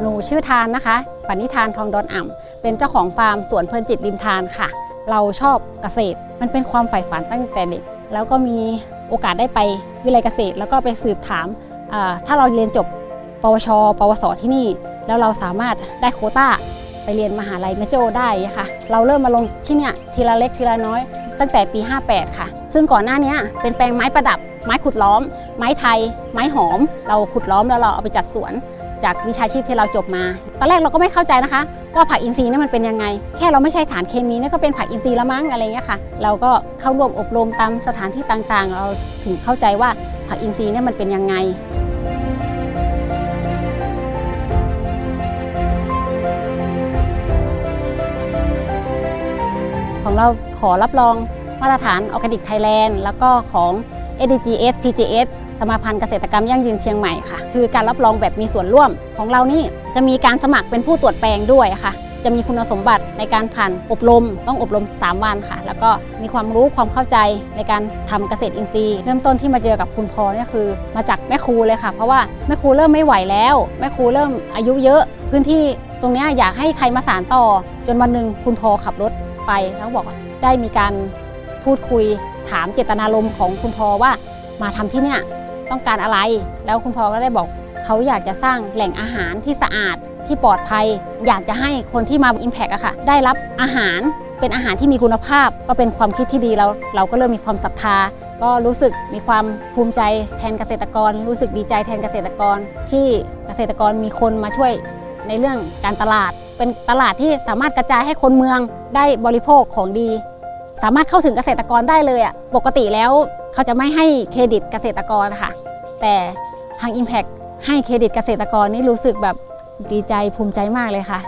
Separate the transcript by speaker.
Speaker 1: หนูชื่อทานนะคะปณิธานทองดอนอ่ำเป็นเจ้าของฟาร์มสวนเพลินจิตริมทานค่ะ เราชอบเกษตร มันเป็นความใฝ่ฝันตั้งแต่เด็ก แล้วก็มีโอกาสได้ไปวิเลยเกษตร แล้วก็ไปสืบถาม ถ้าเราเรียนจบ ปวช ปวส ที่นี่ แล้วเราสามารถได้โคต้าไปเรียนมหาลัยแมโจได้ค่ะ เราเริ่มมาลงที่เนี่ยทีละเล็กทีละน้อย ตั้งแต่ปี 58 ค่ะ ซึ่งก่อนหน้านี้เป็นแปลงไม้ประดับ ไม้ขุดล้อม ไม้ไทย ไม้หอม เราขุดล้อมแล้วเราเอาไปจัดสวน จากวิชาชีพที่เราจบมา ตอนแรกเราก็ไม่เข้าใจนะคะ ว่าผักอินทรีย์นี่มันเป็นยังไง แค่เราไม่ใช่สารเคมีนี่ก็เป็นผักอินทรีย์แล้วมั้งอะไรเงี้ยค่ะ เราก็เข้าร่วมอบรมตามสถานที่ต่างๆ เราถึงเข้าใจว่าผักอินทรีย์นี่มันเป็นยังไงของเราขอรับรองมาตรฐานออร์แกนิกไทยแลนด์แล้วก็ของ SDGs PGS สมาพันธ์เกษตรกรรมยั่งยืนเชียงใหม่ค่ะ คือการรับรองแบบมีส่วนร่วมของเรานี่จะมีการสมัครเป็นผู้ตรวจแปลงด้วยค่ะ จะมีคุณสมบัติในการผ่านอบรม ต้องอบรม 3 วันค่ะ แล้วก็มีความรู้ความเข้าใจในการทำเกษตรอินทรีย์ เริ่มต้นที่มาเจอกับคุณพอเนี่ยคือ มาจากแม่ครูเลยค่ะ เพราะว่าแม่ครูเริ่มไม่ไหวแล้ว แม่ครูเริ่มอายุเยอะ พื้นที่ตรงนี้อยากให้ใครมาสานต่อ จนวันหนึ่งคุณพอขับรถไปแล้วบอกได้มีการ พูดคุยถามเจตนารมณ์ของคุณพอว่ามาทำที่เนี่ยต้องการอะไร แล้วคุณพอก็ได้บอกเขาอยากจะสร้างแหล่งอาหารที่สะอาดที่ปลอดภัย อยากจะให้คนที่มา Impact อะค่ะ ได้รับอาหารเป็นอาหารที่มีคุณภาพ ก็เป็นความคิดที่ดีแล้วเราก็เริ่มมีความศรัทธา ก็รู้สึกมีความภูมิใจแทนเกษตรกร รู้สึกดีใจแทนเกษตรกร ที่เกษตรกรมีคนมาช่วยในเรื่องการตลาด เป็นตลาดที่สามารถกระจายให้คนเมืองได้บริโภคของดี สามารถเข้าถึงเกษตรกรได้เลยอะ่ะปกติแล้วเขาจะไม่ให้เครดิตเกษตรกรค่ะ แต่ทาง Impact ให้เครดิตเกษตรกรนี่รู้สึกแบบดีใจภูมิใจมากเลยค่ะ